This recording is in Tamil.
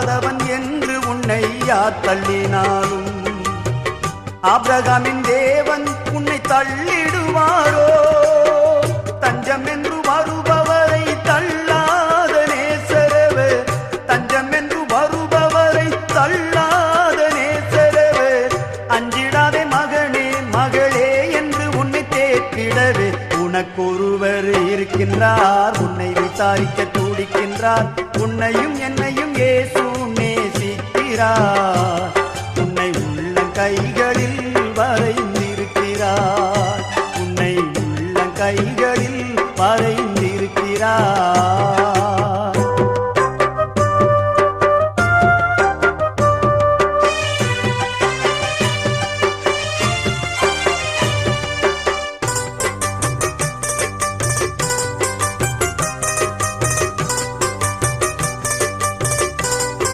அதவன் என்று உன்னை யார் தள்ளினாலும்? ஆபிரகாமின் தேவன் உன்னை தள்ளிடுவாரோ? தஞ்சம் என்று வருபவரை தள்ளாத நேசரவர் தஞ்சம் என்று வருபவரை தள்ளாத நேசரவர் அஞ்சிடாதே மகனே மகளே என்று உன்னை தேற்றிடவே. உனக்கொருவர் இருக்கின்றார் உன்னை விசாரிக்க துடிக்கின்றார். உன்னையும் என்னையும் ஏசு வைத்திருக்கிறார். உன்னை உள்ள கைகளில் வரைந்திருக்கிறார். உன்னை உள்ள கைகளில்